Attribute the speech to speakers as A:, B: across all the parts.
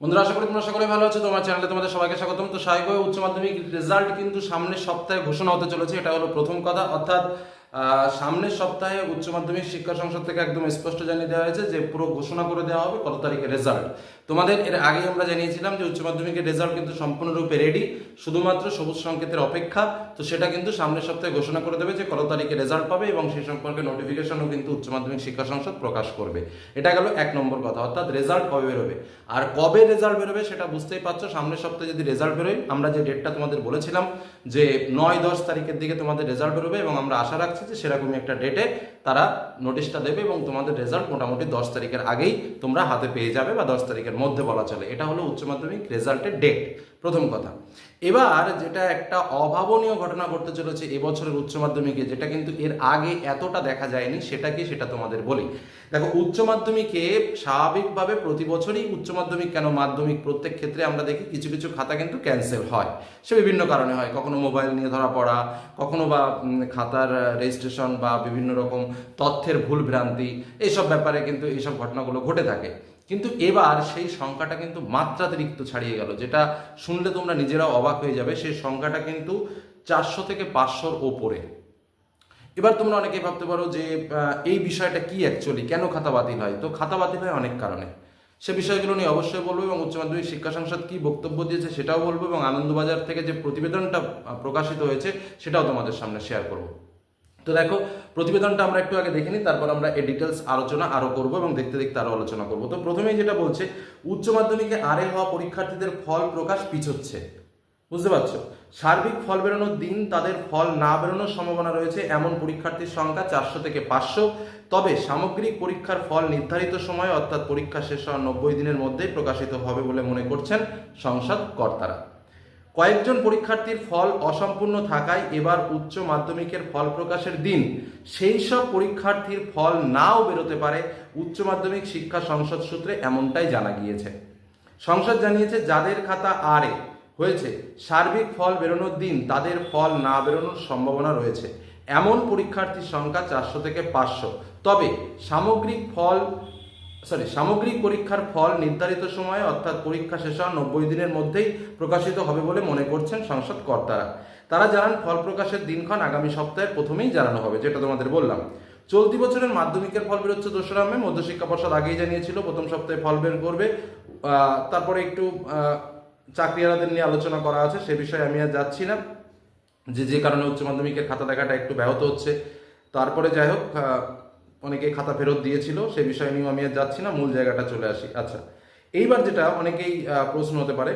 A: বন্ধুরা, আশা করি তোমরা সকলে ভালো আছো, তোমার চ্যানেলে তোমাদের সবাইকে স্বাগতম। তো স্বাভাবিক উচ্চ মাধ্যমিক রেজাল্ট কিন্তু সামনের সপ্তাহে ঘোষণা হতে চলেছে, এটা হলো প্রথম কথা। অর্থাৎ সামনের সপ্তাহে উচ্চ মাধ্যমিক শিক্ষা সংসদ থেকে একদম স্পষ্ট জানিয়ে দেওয়া হয়েছে যে পুরো ঘোষণা করে দেওয়া হবে কত তারিখে রেজাল্ট তোমাদের এর আগে আমরা জানিয়েছিলাম যে উচ্চ মাধ্যমিকের রেজাল্ট কিন্তু সম্পূর্ণরূপে রেডি শুধুমাত্র সবুজ সংকেতের অপেক্ষা, তো সেটা কিন্তু সামনের সপ্তাহে ঘোষণা করে দেবে যে কত তারিখে রেজাল্ট পাবে এবং সেই সম্পর্কে নোটিফিকেশনও কিন্তু উচ্চ মাধ্যমিক শিক্ষা সংসদ প্রকাশ করবে। এটা গেল এক নম্বর কথা, অর্থাৎ রেজাল্ট কবে বেরোবে? আর কবে রেজাল্ট বেরোবে সেটা বুঝতেই পারছ, সামনের সপ্তাহে যদি রেজাল্ট বেরোয়, আমরা যে ডেটটা তোমাদের বলেছিলাম যে নয় দশ তারিখের দিকে তোমাদের রেজাল্ট বেরোবে এবং আমরা আশা রাখছি যে সেরকমই একটা ডেটে তারা নোটিশটা দেবে এবং তোমাদের রেজাল্ট মোটামুটি দশ তারিখের আগেই তোমরা হাতে পেয়ে যাবে বা দশ তারিখের মধ্যে বলা চলে। এটা হলো উচ্চ মাধ্যমিক রেজাল্টের ডেট প্রথম কথা। এবার যেটা একটা অভাবনীয় ঘটনা ঘটতে চলেছে এবছরের উচ্চ মাধ্যমিকে, যেটা কিন্তু এর আগে এতটা দেখা যায়নি, সেটা কি সেটা তোমাদের বলি। দেখো, উচ্চ মাধ্যমিকে স্বাভাবিকভাবে প্রতি বছরই উচ্চ মাধ্যমিক কেন মাধ্যমিক? প্রত্যেক ক্ষেত্রে আমরা দেখি কিছু কিছু খাতা কিন্তু ক্যান্সেল হয়। সে বিভিন্ন কারণে হয়। কখনো মোবাইল নিয়ে ধরা পড়া, কখনো বা খাতার রেজিস্ট্রেশন বা বিভিন্ন রকম তথ্যের ভুল ভ্রান্তি এইসব ব্যাপারে কিন্তু এইসব ঘটনাগুলো ঘটে থাকে। কিন্তু এবার সেই সংখ্যাটা কিন্তু মাত্রাতিরিক্ত ছাড়িয়ে গেল, যেটা শুনলে তোমরা নিজেরাও অবাক হয়ে যাবে, সেই সংখ্যাটা কিন্তু চারশো থেকে পাঁচশোর ওপরে। এবার তোমরা অনেকেই ভাবতে পারো যে এই বিষয়টা কি অ্যাকচুয়ালি কেন খাতা বাতিল হয়? তো খাতা বাতিল হয় অনেক কারণে। সে বিষয়গুলো নিয়ে অবশ্যই বলব এবং উচ্চ মাধ্যমিক শিক্ষা সংসদ কি বক্তব্য দিয়েছে সেটাও বলব এবং আনন্দবাজার থেকে যে প্রতিবেদনটা প্রকাশিত হয়েছে সেটাও তোমাদের সামনে শেয়ার করব। তো দেখো, প্রতিবেদনটা আমরা একটু আগে দেখে নিই, তারপর আমরা এই ডিটেলস আলোচনা আরও করব এবং দেখতে দেখতে আরও আলোচনা করব। তো প্রথমেই যেটা বলছে, উচ্চ মাধ্যমিকে আরে হওয়া পরীক্ষার্থীদের ফল প্রকাশ পিছোচ্ছে। বুঝতে পারছ? সার্বিক ফল বেরোনোর দিন তাদের ফল না বেরোনোর সম্ভাবনা রয়েছে। এমন পরীক্ষার্থীর সংখ্যা চারশো থেকে পাঁচশো। তবে সামগ্রিক পরীক্ষার ফল নির্ধারিত সময়, অর্থাৎ পরীক্ষা শেষ হওয়ার নব্বই দিনের মধ্যেই প্রকাশিত হবে বলে মনে করছেন সংসদ কর্তারা। কয়েকজন পরীক্ষার্থীর ফল অসম্পূর্ণ থাকায় এবার উচ্চ মাধ্যমিকের ফল প্রকাশের দিন। সেই সব পরীক্ষার্থীর ফল নাও বেরোতে পারে, উচ্চ মাধ্যমিক শিক্ষা সংসদ সূত্রে এমনটাই জানা গিয়েছে। সংসদ জানিয়েছে, যাদের খাতা আরে হয়েছে, সার্বিক ফল বেরোনোর দিন তাদের ফল না বেরোনোর সম্ভাবনা রয়েছে। এমন পরীক্ষার্থীর সংখ্যা চারশো থেকে পাঁচশো। তবে সামগ্রিক ফল সরি সামগ্রিক পরীক্ষার ফল নির্ধারিত সময়ে, অর্থাৎ পরীক্ষা শেষ হওয়ার নব্বই দিনের মধ্যেই প্রকাশিত হবে বলে মনে করছেন সংসদ কর্তারা। তারা জানান, ফল প্রকাশের দিনক্ষণ আগামী সপ্তাহের প্রথমেই জানানো হবে, যেটা তোমাদের বললাম। চলতি বছরের মাধ্যমিকের ফল বেরোচ্ছে দোসরা মে মধ্যশিক্ষা পর্ষদ আগেই জানিয়েছিল, প্রথম সপ্তাহে ফল বের করবে। তারপরে একটু চাকরিয়ালাদের নিয়ে আলোচনা করা আছে, সে বিষয়ে আমি আর যাচ্ছি না। যে যে কারণে উচ্চ মাধ্যমিকের খাতা দেখাটা একটু ব্যাহত হচ্ছে। তারপরে যাই হোক অনেকে খাতা ফেরত দিয়েছিল, সে বিষয় নিয়েও আমি আর যাচ্ছি না, মূল জায়গাটা চলে আসি। আচ্ছা এইবার যেটা অনেকেই প্রশ্ন হতে পারে,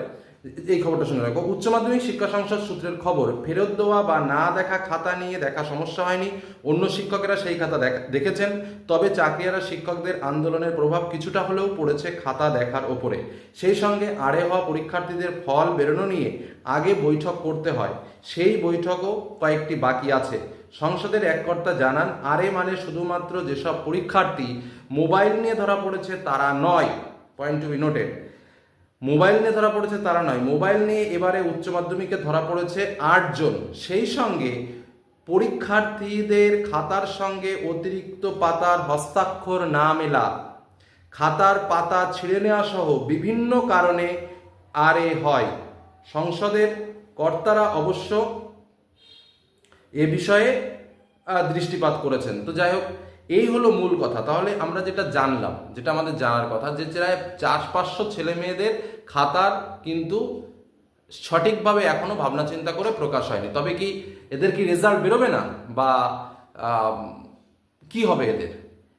A: এই খবরটা শুনে রাখো। উচ্চ মাধ্যমিক শিক্ষা সংসদ সূত্রের খবর, ফেরত দেওয়া বা না দেখা খাতা নিয়ে দেখা সমস্যা হয়নি। অন্য শিক্ষকেরা সেই খাতা দেখা- দেখেছেন, তবে চাকরিয়ারা শিক্ষকদের আন্দোলনের প্রভাব কিছুটা হলেও পড়েছে খাতা দেখার ওপরে। সেই সঙ্গে আড়ে হওয়া পরীক্ষার্থীদের ফল বেরোনো নিয়ে আগে বৈঠক করতে হয়। সেই বৈঠকও কয়েকটি বাকি আছে। সংসদের এক কর্তা জানান, আরে মানে শুধুমাত্র যেসব পরীক্ষার্থী মোবাইল নিয়ে ধরা পড়েছে তারা নয়। Point to be noted mobile নিয়ে ধরা পড়েছে তারা নয়। মোবাইল নিয়ে এবারে উচ্চ মাধ্যমিকে ধরা পড়েছে আটজন সেই সঙ্গে পরীক্ষার্থীদের খাতার সঙ্গে অতিরিক্ত পাতার হস্তাক্ষর না মেলা, খাতার পাতা ছিঁড়ে নেওয়া সহ বিভিন্ন কারণে আরে হয়। সংসদের কর্তারা অবশ্য এ বিষয়ে দৃষ্টিপাত করেছেন। তো যাই হোক, এই হলো মূল কথা। তাহলে আমরা যেটা জানলাম, যেটা আমাদের জানার কথা, যে প্রায় চার পাঁচশো ছেলে মেয়েদের খাতার কিন্তু সঠিকভাবে এখনও ভাবনা চিন্তা করে প্রকাশ হয়নি। তবে কি এদের কি রেজাল্ট বেরোবে না? বা কি হবে এদের?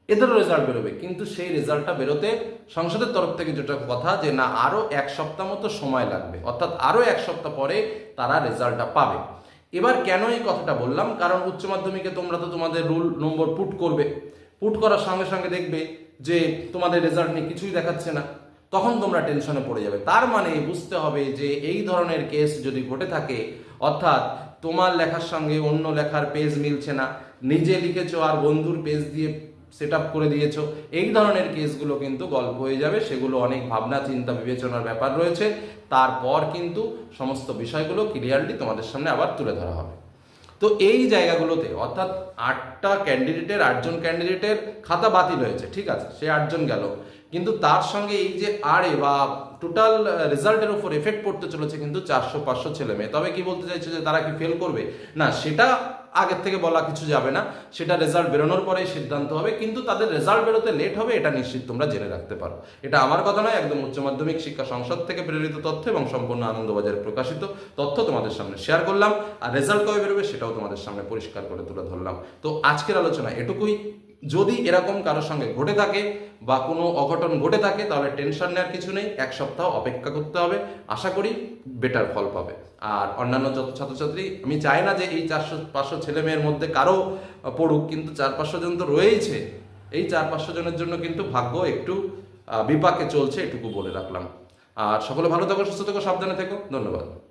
A: এদেরও রেজাল্ট বেরোবে। কিন্তু সেই রেজাল্টটা বেরোতে সংসদের তরফ থেকে যেটা কথা, যে না আরও এক সপ্তাহ মতো সময় লাগবে। অর্থাৎ আরও এক সপ্তাহ পরে তারা রেজাল্টটা পাবে। এবার কেন এই কথাটা বললাম? কারণ উচ্চ মাধ্যমিকে তোমরা তো তোমাদের রুল নম্বর পুট করবে। পুট করার সঙ্গে সঙ্গে দেখবে যে তোমাদের রেজাল্ট নিয়ে কিছুই দেখাচ্ছে না। তখন তোমরা টেনশনে পড়ে যাবে। তার মানে বুঝতে হবে যে এই ধরনের কেস যদি ঘটে থাকে, অর্থাৎ তোমার লেখার সঙ্গে অন্য লেখার পেজ মিলছে না, নিজে লিখেছ আর বন্ধুর পেজ দিয়ে সেট করে দিয়েছ। এই ধরনের কেসগুলো কিন্তু গল্প হয়ে যাবে। সেগুলো অনেক ভাবনা, চিন্তা, বিবেচনার ব্যাপার রয়েছে। তারপর কিন্তু সমস্ত বিষয়গুলো ক্লিয়ারলি তোমাদের সামনে আবার তুলে ধরা হবে। তো এই জায়গাগুলোতে অর্থাৎ আটটা ক্যান্ডিডেটের আটজন ক্যান্ডিডেটের খাতা বাতিল হয়েছে, ঠিক আছে? সে আটজন গেল। কিন্তু তার সঙ্গে এই যে আরে বা টোটাল রেজাল্টের উপর এফেক্ট পড়তে চলেছে কিন্তু চারশো, পাঁচশো ছেলে মেয়ে। তবে কি বলতে চাইছে যে তারা কি ফেল করবে? না, সেটা আগের থেকে বলা কিছু যাবে না। সেটা রেজাল্ট বেরোনোর পরেই সিদ্ধান্ত হবে, কিন্তু তাদের রেজাল্ট বেরোতে লেট হবে, এটা নিশ্চিত তোমরা জেনে রাখতে পারো। এটা আমার কথা নয়, একদম উচ্চ মাধ্যমিক শিক্ষা সংসদ থেকে প্রেরিত তথ্য এবং সম্পূর্ণ আনন্দবাজারে প্রকাশিত তথ্য তোমাদের সামনে শেয়ার করলাম। আর রেজাল্ট কবে বেরোবে সেটাও তোমাদের সামনে পরিষ্কার করে তুলে ধরলাম। তো আজকের আলোচনা এটুকুই। যদি এরকম কারোর সঙ্গে ঘটে থাকে বা কোনো অঘটন ঘটে থাকে, তাহলে টেনশন নেওয়ার কিছু নেই। এক সপ্তাহ অপেক্ষা করতে হবে। আশা করি বেটার ফল পাবে। আর অন্যান্য যত ছাত্রছাত্রী, আমি চাই না যে এই চারশো, পাঁচশো ছেলে মেয়ের মধ্যে কারও পড়ুক, কিন্তু চার, পাঁচশো জন তো রয়েইছে। এই চার, পাঁচশো জনের জন্য কিন্তু ভাগ্য একটু বিপাকে চলছে, এটুকু বলে রাখলাম। আর সকলে ভালো থাকো, সুস্থ থেকো, সাবধানে থেকো। ধন্যবাদ।